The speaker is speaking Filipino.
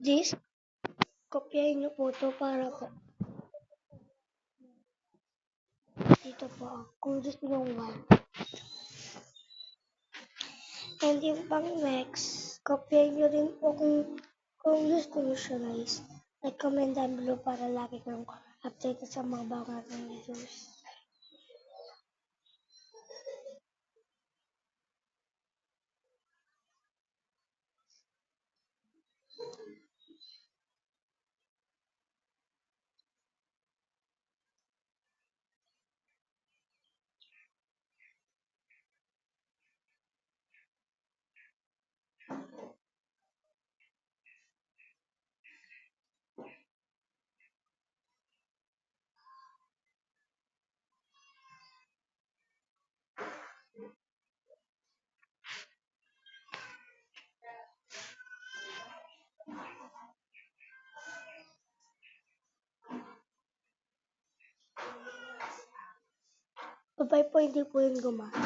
This, kopyahin niyo po ito para po dito po kung gusto niyo one. And yung pang next, kopyahin niyo rin po kung kung gusto niyo siya guys. Like comment down below para lagi kang updated sa mga bagong nating videos. Bye po, hindi po yun gumana.